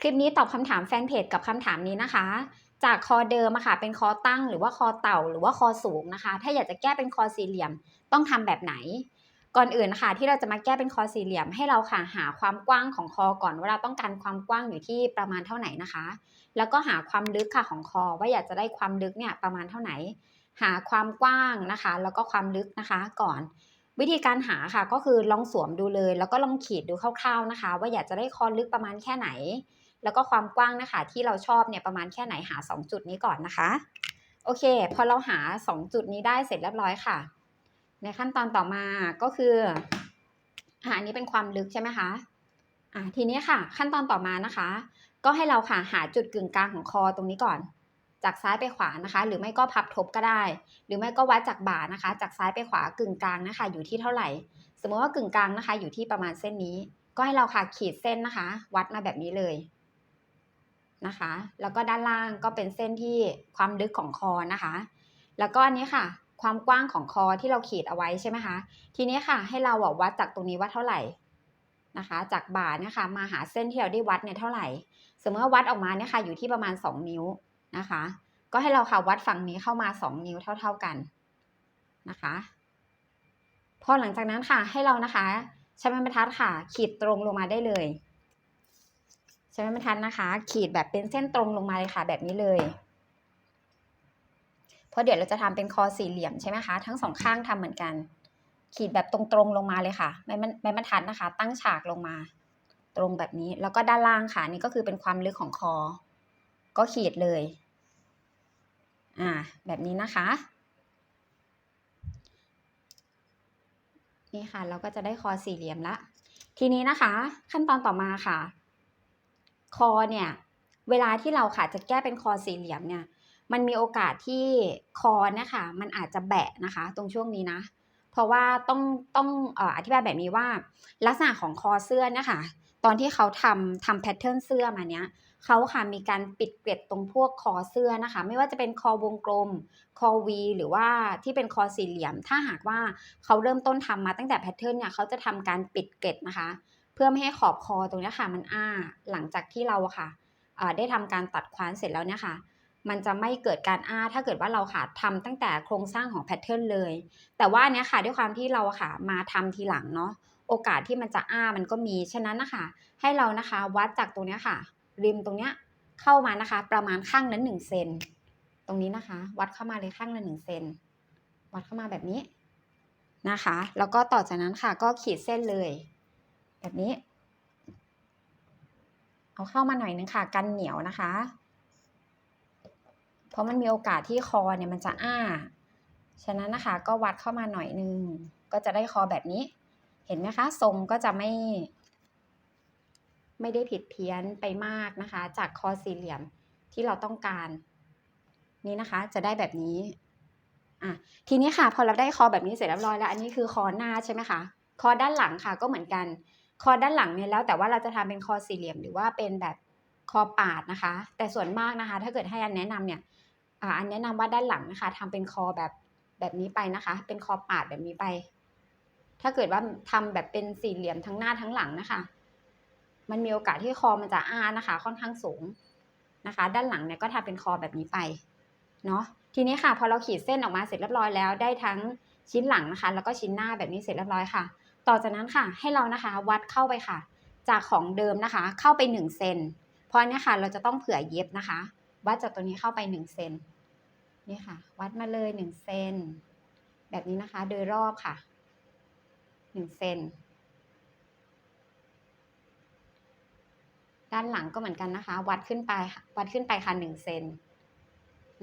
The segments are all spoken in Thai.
คลิปนี้ตอบคำถามแฟนเพจกับคำถามนี้นะคะ จากคอเดิมอะค่ะเป็นคอตั้งหรือว่าคอเต่าหรือว่าคอสูงนะคะ ถ้าอยากจะแก้เป็นคอสี่เหลี่ยมต้องทำแบบไหน ก่อนอื่นนะคะที่เราจะมาแก้เป็นคอสี่เหลี่ยมให้เราค่ะหาความกว้างของคอก่อนว่าเราต้องการความกว้างอยู่ที่ประมาณเท่าไหร่นะคะ แล้วก็หาความลึกค่ะของคอว่าอยากจะได้ความลึกเนี่ยประมาณเท่าไหร่หาความกว้างนะคะ แล้วก็ความลึกนะคะก่อนวิธีการหาค่ะก็คือลองสวมดูเลย แล้วก็ลองขีดดูคร่าวๆนะคะ ว่าอยากจะได้คอลึกประมาณแค่ไหน แล้วก็ความกว้างนะคะที่เราชอบเนี่ยประมาณแค่ไหนหา 2 จุดนี้ก่อนนะคะ โอเค พอเราหา 2 จุดนี้ได้เสร็จเรียบร้อยค่ะ ในขั้นตอนต่อมาก็คืออ่าอันนี้เป็นความลึกใช่ไหมคะอ่าทีนี้ค่ะ ขั้นตอนต่อมานะคะ ก็ให้เราค่ะหาจุดกึ่งกลางของคอตรงนี้ก่อน จากซ้ายไปขวานะคะ หรือไม่ก็พับทบก็ได้ หรือไม่ก็วัดจากบ่านะคะ จากซ้ายไปขวากึ่งกลางนะคะ อยู่ที่เท่าไหร่ สมมติว่ากึ่งกลางนะคะ อยู่ที่ประมาณเส้นนี้ ก็ให้เราค่ะขีดเส้นนะคะ วัดมาแบบนี้เลย นะคะ แล้วก็ด้านล่างก็เป็นเส้นที่ความลึกของคอนะคะ แล้วก็อันนี้ค่ะ ความกว้างของคอที่เราขีดเอาไว้ใช่ไหมคะ ทีนี้ค่ะให้เราอะวัดจากตรงนี้ว่าเท่าไหร่นะคะ จากบ่านี่ยค่ะมาหาเส้นที่เราได้วัดเนี่ยเท่าไหร่ สมมติว่าวัดออกมาเนี่ยค่ะอยู่ที่ประมาณ 2 นิ้วนะคะ ก็ให้เราค่ะวัดฝั่งนี้เข้ามา 2 นิ้วเท่า ๆกันนะคะพอหลังจากนั้นค่ะให้เรานะคะ ใช้ไม้บรรทัดค่ะ ขีดตรงลงมาได้เลย ใช้ไม้บรรทัดนะคะ ขีดแบบเป็นเส้นตรงลงมาเลยค่ะ แบบนี้เลยเพราะเดี๋ยวเราจะทำเป็นคอสี่เหลี่ยมใช่ไหมคะทั้งสองข้างทำเหมือนกัน ขีดแบบตรงๆลงมาเลยค่ะไม้ไม้บรรทัดนะคะ ตั้งฉากลงมา ตรงแบบนี้แล้วก็ด้านล่างค่ะนี่ก็คือเป็นความลึกของคอ ก็ขีดเลยอ่าแบบนี้นะคะนี่ค่ะเราก็จะได้คอสี่เหลี่ยมละ ทีนี้นะคะ ขั้นตอนต่อมาค่ะ คอเนี่ยเวลาที่เราค่ะจะแก้เป็นคอสี่เหลี่ยมเนี่ยมันมีโอกาสที่คอเนี่ยค่ะมันอาจจะแบะนะคะ ตรงช่วงนี้นะ เพราะว่าต้องต้องอธิบายแบบนี้ว่า ลักษณะของคอเสื้อนี่ยค่ะตอนที่เขาทำทำแพทเทิร์นเสื้อมาเนี้ยเขาค่ะมีการปิดเกล็ดตรงพวกคอเสื้อนะคะ ไม่ว่าจะเป็นคอวงกลม คอวีหรือว่าที่เป็นคอสี่เหลี่ยม ถ้าหากว่าเขาเริ่มต้นทำมาตั้งแต่แพทเทิร์นเนี่ยเขาจะทำการปิดเกล็ดนะคะ พื่อไม่ให้ขอบคอตรงนี้ค่ะ มันอ้าหลังจากที่เราค่ะได้ทำการตัดคว้านเสร็จแล้วเนี่ยค่ะ มันจะไม่เกิดการอ้าถ้าเกิดว่าเราค่ะทำตั้งแต่โครงสร้างของแพทเทิร์นเลย แต่ว่าเนี้ยค่ะด้วยความที่เราค่ะมาทำทีหลังเนาะโอกาสที่มันจะอ้ามันก็มีฉะนั้นนะคะให้เรานะคะวัดจากตรงนี้ค่ะ ริมตรงเนี้ยเข้ามานะคะ ประมาณข้างละหนึ่งเซนตรงนี้นะคะ วัดเข้ามาเลยข้างละหนึ่งเซนวัดเข้ามาแบบนี้นะคะ แล้วก็ต่อจากนั้นค่ะก็ขีดเส้นเลย แบบนี้ เอาเข้ามาหน่อยนึงค่ะ กันเหนียวนะคะ เพราะมันมีโอกาสที่คอเนี่ยมันจะอ้า ฉะนั้นนะคะก็วัดเข้ามาหน่อยนึง ก็จะได้คอแบบนี้ เห็นไหมคะทรงก็จะไม่ ไม่ได้ผิดเพี้ยนไปมากนะคะ จากคอสี่เหลี่ยมที่เราต้องการ นี่นะคะจะได้แบบนี้อะทีนี้ค่ะพอเราได้คอแบบนี้เสร็จเรียบร้อยแล้ว อันนี้คือคอหน้าใช่ไหมคะคอด้านหลังค่ะก็เหมือนกัน คอด้านหลังเนี่ยแล้วแต่ว่าเราจะทำเป็นคอสี่เหลี่ยมหรือว่าเป็นแบบคอปาดนะคะ แต่ส่วนมากนะคะ ถ้าเกิดให้อันแนะนำเนี่ยอ่าอันแนะนำว่าด้านหลังนะคะทำเป็นคอแบบแบบนี้ไปนะคะ เป็นคอปาดแบบนี้ไป ถ้าเกิดว่าทำแบบเป็นสี่เหลี่ยมทั้งหน้าทั้งหลังนะคะ มันมีโอกาสที่คอมันจะอ้านะคะ ค่อนข้างสูงนะคะ ด้านหลังเนี่ยก็ทำเป็นคอแบบนี้ไปเนาะทีนี้ค่ะ พอเราขีดเส้นออกมาเสร็จเรียบร้อยแล้วได้ทั้งชิ้นหลังนะคะ แล้วก็ชิ้นหน้าแบบนี้เสร็จเรียบร้อยค่ะ ต่อจากนั้นค่ะ ให้เรานะคะวัดเข้าไปค่ะ จากของเดิมนะคะ เข้าไปหนึ่งเซนเพราะเนี่ยค่ะ เราจะต้องเผื่อเย็บนะคะ วัดจากตัวนี้เข้าไปหนึ่งเซนนี่ค่ะ วัดมาเลยหนึ่งเซนแบบนี้นะคะ โดยรอบค่ะหนึ่งเซนด้านหลังก็เหมือนกันนะคะ วัดขึ้นไปวัดขึ้นไปค่ะหนึ่งเซน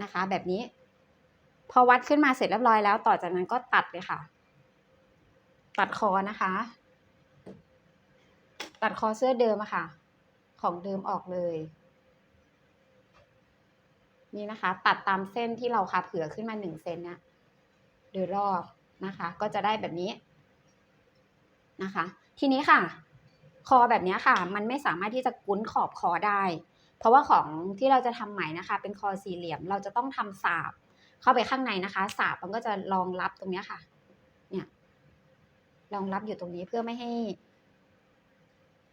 นะคะ แบบนี้ พอวัดขึ้นมาเสร็จเรียบร้อยแล้ว ต่อจากนั้นก็ตัดเลยค่ะ ตัดคอนะคะ ตัดคอเสื้อเดิมอะค่ะ ของเดิมออกเลย นี่นะคะ ตัดตามเส้นที่เราค่ะเผื่อขึ้นมาหนึ่งเซนเนี่ยโดยรอบนะคะ ก็จะได้แบบนี้นะคะ ทีนี้ค่ะ คอแบบนี้ค่ะ มันไม่สามารถที่จะกุ้นขอบคอได้ เพราะว่าของที่เราจะทำใหม่นะคะ เป็นคอสี่เหลี่ยมเราจะต้องทำสาบเข้าไปข้างในนะคะ สาบมันก็จะรองรับตรงนี้ค่ะ รองรับอยู่ตรงนี้เพื่อไม่ให้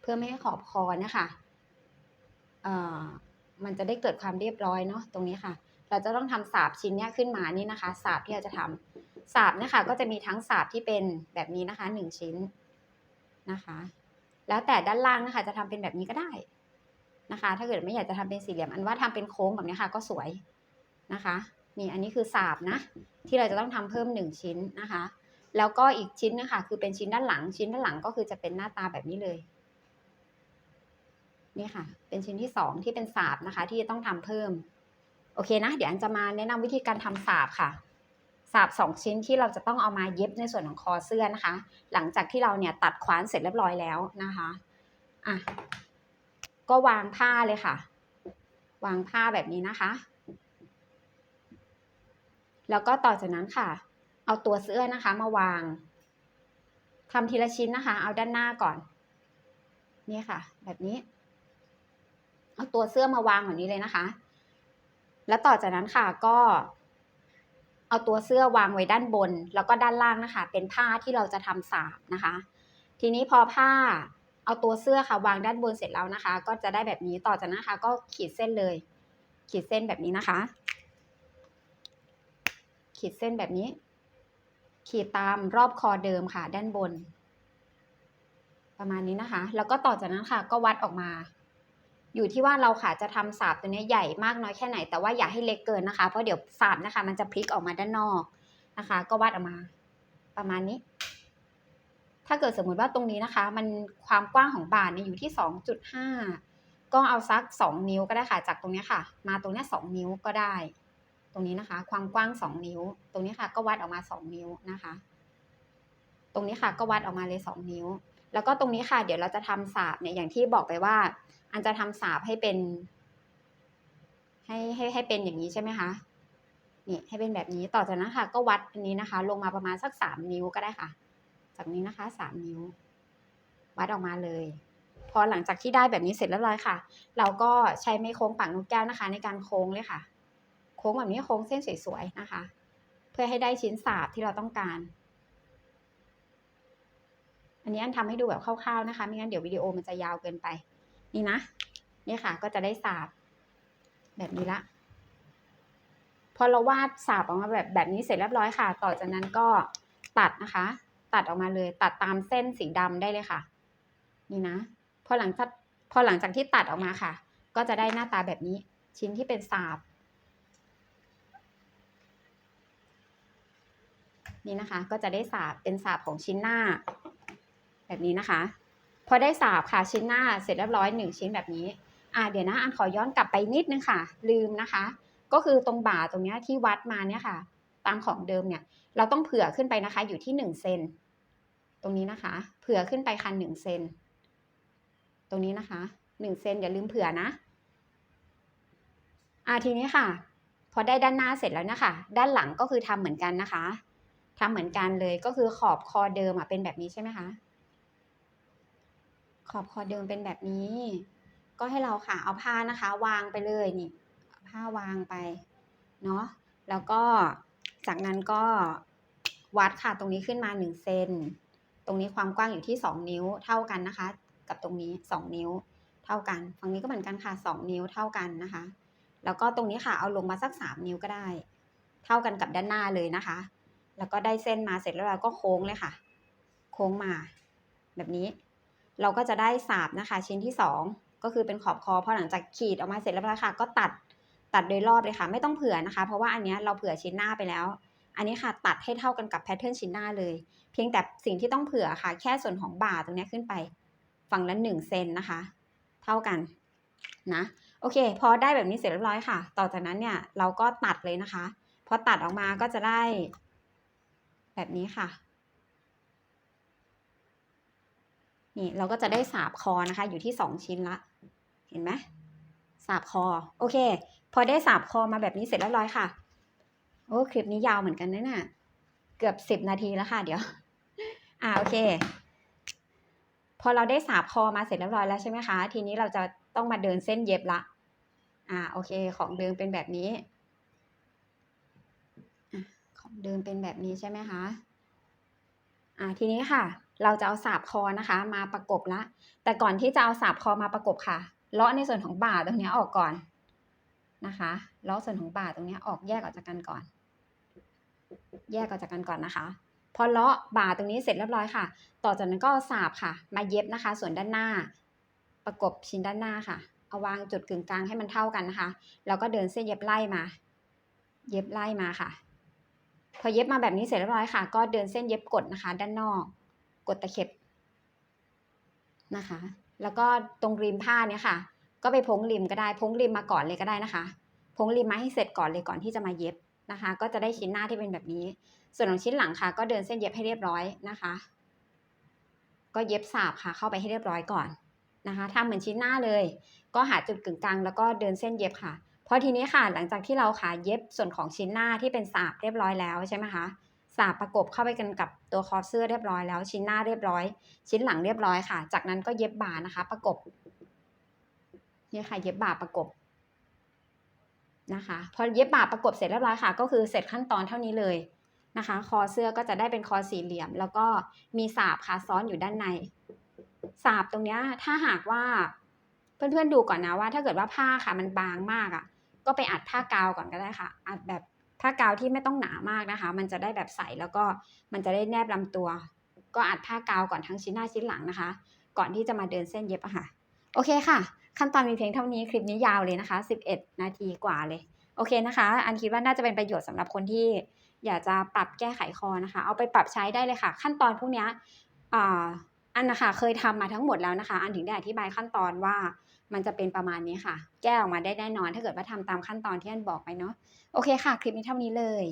เพื่อไม่ให้ขอบคอเนี่ยค่ะเอ่อมันจะได้เกิดความเรียบร้อยเนาะตรงนี้ค่ะ เราจะต้องทำสาบชิ้นเนี้ยขึ้นมานี่นะคะ สาบที่เราจะทำสาบเนี่ยค่ะก็จะมีทั้งสาบที่เป็นแบบนี้นะคะหนึ่งชิ้นนะคะ แล้วแต่ด้านล่างนะคะ จะทำเป็นแบบนี้ก็ได้นะคะ ถ้าเกิดไม่อยากจะทำเป็นสี่เหลี่ยม อันว่าทำเป็นโค้งแบบนี้ค่ะ ก็สวยนะคะ นี่อันนี้คือสาบนะ ที่เราจะต้องทำเพิ่มหนึ่งชิ้นนะคะ แล้วก็อีกชิ้นนะคะคือเป็นชิ้นด้านหลัง ชิ้นด้านหลังก็คือจะเป็นหน้าตาแบบนี้เลยนี่ค่ะ เป็นชิ้นที่สองที่เป็นสาบนะคะ ที่จะต้องทำเพิ่ม โอเคนะ เดี๋ยวอันจะมาแนะนำวิธีการทำสาบค่ะสาบสองชิ้นที่เราจะต้องเอามาเย็บในส่วนของคอเสื้อนะคะ หลังจากที่เราเนี่ยตัดคว้านเสร็จเรียบร้อยแล้วนะคะอะก็วางผ้าเลยค่ะ วางผ้าแบบนี้นะคะ แล้วก็ต่อจากนั้นค่ะ เอาตัวเสื้อนะคะมาวางทำทีละชิ้นนะคะ เอาด้านหน้าก่อน นี่ค่ะ แบบนี้ เอาตัวเสื้อมาวางแบบนี้เลยนะคะ แล้วต่อจากนั้นค่ะก็ เอาตัวเสื้อวางไว้ด้านบน แล้วก็ด้านล่างนะคะ เป็นผ้าที่เราจะทำสาบนะคะ ทีนี้พอผ้าเอาตัวเสื้อค่ะวางด้านบนเสร็จแล้วนะคะ ก็จะได้แบบนี้ต่อจากนั้นค่ะก็ขีดเส้นเลย ขีดเส้นแบบนี้นะคะ ขีดเส้นแบบนี้ ขีดตามรอบคอเดิมค่ะ ด้านบน ประมาณนี้นะคะ แล้วก็ต่อจากนั้นค่ะ ก็วัดออกมา อยู่ที่ว่าเราค่ะจะทำสาบตัวนี้ใหญ่มากน้อยแค่ไหน แต่ว่าอย่าให้เล็กเกินนะคะ เพราะเดี๋ยวสาบนะคะ มันจะพลิกออกมาด้านนอกนะคะ ก็วัดออกมา ประมาณนี้ ถ้าเกิดสมมุติว่าตรงนี้นะคะ มันความกว้างของบานเนี่ยอยู่ที่สองจุดห้าก็เอาสักสองนิ้วก็ได้ค่ะ จากตรงนี้ค่ะ มาตรงนี้สองนิ้วก็ได้ ตรงนี้นะคะ ความกว้างสองนิ้ว ตรงนี้ค่ะก็วัดออกมาสองนิ้วนะคะ ตรงนี้ค่ะก็วัดออกมาเลยสองนิ้ว แล้วก็ตรงนี้ค่ะ เดี๋ยวเราจะทำสาบเนี่ยอย่างที่บอกไปว่า อันจะทำสาบให้เป็น ให้ให้ให้เป็นอย่างนี้ใช่ไหมคะนี่ให้เป็นแบบนี้ต่อจากนั้นค่ะ ก็วัดอันนี้นะคะ ลงมาประมาณสักสามนิ้วก็ได้ค่ะ จากนี้นะคะสามนิ้ว วัดออกมาเลย พอหลังจากที่ได้แบบนี้เสร็จแล้วเลยค่ะ เราก็ใช้ไม้โค้งปากนกแก้วนะคะ ในการโค้งเลยค่ะ ค้งแบบนี้โค้งเส้นสวยๆนะคะ เพื่อให้ได้ชิ้นสาบที่เราต้องการ อันนี้อันทำให้ดูแบบคร่าวๆนะคะ ไม่งั้นเดี๋ยววิดีโอมันจะยาวเกินไป นี่นะนี่ค่ะ ก็จะได้สาบแบบนี้ละพอเราวาดสาบออกมาแบบแบบนี้เสร็จเรียบร้อยค่ะ ต่อจากนั้นก็ตัดนะคะ ตัดออกมาเลยตัดตามเส้นสีดำได้เลยค่ะ นี่นะพอหลังจากพอหลังจากที่ตัดออกมาค่ะ ก็จะได้หน้าตาแบบนี้ชิ้นที่เป็นสาบ นี่นะคะ ก็จะได้สาบเป็นสาบของชิ้นหน้า แบบนี้นะคะ พอได้สาบค่ะชิ้นหน้าเสร็จเรียบร้อยหนึ่งชิ้นแบบนี้อ่าเดี๋ยวนะอันขอย้อนกลับไปนิดนึงค่ะ ลืมนะคะ ก็คือตรงบ่าตรงนี้ที่วัดมาเนี่ยค่ะ ตามของเดิมเนี่ย เราต้องเผื่อขึ้นไปนะคะ อยู่ที่หนึ่งเซนตรงนี้นะคะ เผื่อขึ้นไปคันหนึ่งเซนตรงนี้นะคะหนึ่งเซนอย่าลืมเผื่อนะอ่าทีนี้ค่ะ พอได้ด้านหน้าเสร็จแล้วนะคะ ด้านหลังก็คือทำเหมือนกันนะคะ ทำเหมือนกันเลยก็คือขอบคอเดิมอะเป็นแบบนี้ใช่ไหมคะขอบคอเดิมเป็นแบบนี้ ก็ให้เราค่ะเอาผ้านะคะ วางไปเลยนี่ผ้าวางไปเนาะแล้วก็จากนั้นก็วัดค่ะตรงนี้ขึ้นมาหนึ่งเซนตรงนี้ความกว้างอยู่ที่สองนิ้วเท่ากันนะคะ กับตรงนี้สองนิ้วเท่ากัน ฝั่งนี้ก็เหมือนกันค่ะสองนิ้วเท่ากันนะคะ แล้วก็ตรงนี้ค่ะเอาลงมาสักสามนิ้วก็ได้ เท่ากันกับด้านหน้าเลยนะคะ แล้วก็ได้เส้นมาเสร็จแล้วเราก็โค้งเลยค่ะ โค้งมา แบบนี้ เราก็จะได้สาบนะคะ ชิ้นที่สองก็คือเป็นขอบคอพอหลังจากขีดออกมาเสร็จแล้วค่ะก็ตัดตัดโดยรอบเลยค่ะ ไม่ต้องเผื่อนะคะ เพราะว่าอันนี้เราเผื่อชิ้นหน้าไปแล้ว อันนี้ค่ะตัดให้เท่ากันกับแพทเทิร์นชิ้นหน้าเลย เพียงแต่สิ่งที่ต้องเผื่อค่ะ แค่ส่วนของบ่าตรงนี้ขึ้นไป ฝั่งละหนึ่งเซนนะคะ เท่ากันนะโอเค พอได้แบบนี้เสร็จเรียบร้อยค่ะ ต่อจากนั้นเนี่ยเราก็ตัดเลยนะคะ พอตัดออกมาก็จะได้ แบบนี้ค่ะ นี่เราก็จะได้สาบคอนะคะ อยู่ที่สองชิ้นละ เห็นไหมสาบคอ โอเค พอได้สาบคอมาแบบนี้เสร็จเรียบร้อยค่ะ โอ้คลิปนี้ยาวเหมือนกันนะน่ะ เกือบสิบนาทีแล้วค่ะ เดี๋ยว อ่าโอเค พอเราได้สาบคอมาเสร็จเรียบร้อยแล้วใช่ไหมคะ ทีนี้เราจะต้องมาเดินเส้นเย็บละ อ่าโอเค ของเดิมเป็นแบบนี้ เดิมเป็นแบบนี้ใช่ไหมคะอ่าทีนี้ค่ะ เราจะเอาสาบคอนะคะ มาประกบละ แต่ก่อนที่จะเอาสาบคอมาประกบค่ะเลาะในส่วนของบ่าตรงนี้ออกก่อนนะคะเลาะส่วนของบ่าตรงนี้ออกแยกออกจากกันก่อน แยกออกจากกันก่อนนะคะ พอเลาะบ่าตรงนี้เสร็จเรียบร้อยค่ะ ต่อจากนั้นก็าสาบค่ะ มาเย็บนะคะ ส่วนด้านหน้า ประกบชิ้นด้านหน้าค่ะเอาวางจุดกึ่งกลางให้มันเท่ากันนะคะ แล้วก็เดินเส้นเย็บไล่มา เย็บไล่มาค่ะ อเย็บมาแบบนี้เสร็จเรียบร้อยค่ะ ก็เดินเส้นเย็บกดนะคะ ด้านนอก กดตะเข็บนะคะ แล้วก็ตรงริมผ้าเนี่ยค่ะ ก็ไปพ้งริมก็ได้พ้งริมมาก่อนเลยก็ได้นะคะพ้งริมมาให้เสร็จก่อนเลยก่อนที่จะมาเย็บนะคะ ก็จะได้ชิ้นหน้าที่เป็นแบบนี้ ส่วนของชิ้นหลังค่ะ ก็เดินเส้นเย็บให้เรียบร้อยนะคะ ก็เย็บสาบค่ะ เข้าไปให้เรียบร้อยก่อนนะคะทำเหมือนชิ้นหน้าเลย ก็หาจุดกึ่งกลางแล้วก็เดินเส้นเย็บค่ะ พอทีนี้ค่ะหลังจากที่เราค่ะเย็บส่วนของชิ้นหน้าที่เป็นสาบเรียบร้อยแล้วใช่ไหมคะสาบประกบเข้าไปกันกับตัวคอเสื้อเรียบร้อยแล้ว ชิ้นหน้าเรียบร้อย ชิ้นหลังเรียบร้อยค่ะ จากนั้นก็เย็บบ่านะคะ ประกบเนี่ยค่ะ เย็บบ่าประกบนะคะพอเย็บบ่าประกบเสร็จเรียบร้อยค่ะ ก็คือเสร็จขั้นตอนเท่านี้เลยนะคะ คอเสื้อก็จะได้เป็นคอสี่เหลี่ยม แล้วก็มีสาบค่ะซ้อนอยู่ด้านในสาบตรงนี้ถ้าหากว่าเพื่อนๆดูก่อนนะว่า ถ้าเกิดว่าผ้าค่ะมันบางมากอะ ก็ไปอัดผ้ากาวก่อนก็ได้ค่ะ อัดแบบผ้ากาวที่ไม่ต้องหนามากนะคะ มันจะได้แบบใสแล้วก็มันจะได้แนบลำตัว ก็อัดผ้ากาวก่อนทั้งชิ้นหน้าชิ้นหลังนะคะ ก่อนที่จะมาเดินเส้นเย็บอะค่ะ โอเคค่ะ ขั้นตอนมีเพียงเท่านี้คลิปนี้ยาวเลยนะคะ 11 นาทีกว่าเลย โอเคนะคะ อันคิดว่าน่าจะเป็นประโยชน์สำหรับคนที่อยากจะปรับแก้ไขคอนะคะ เอาไปปรับใช้ได้เลยค่ะ ขั้นตอนพวกนี้อ่าอันนะคะเคยทำมาทั้งหมดแล้วนะคะ อันถึงได้อธิบายขั้นตอนว่า มันจะเป็นประมาณนี้ค่ะ แก้ออกมาได้แน่นอน ถ้าเกิดว่าทำตามขั้นตอนที่อันบอกไปเนาะ โอเคค่ะ คลิปนี้เท่านี้เลย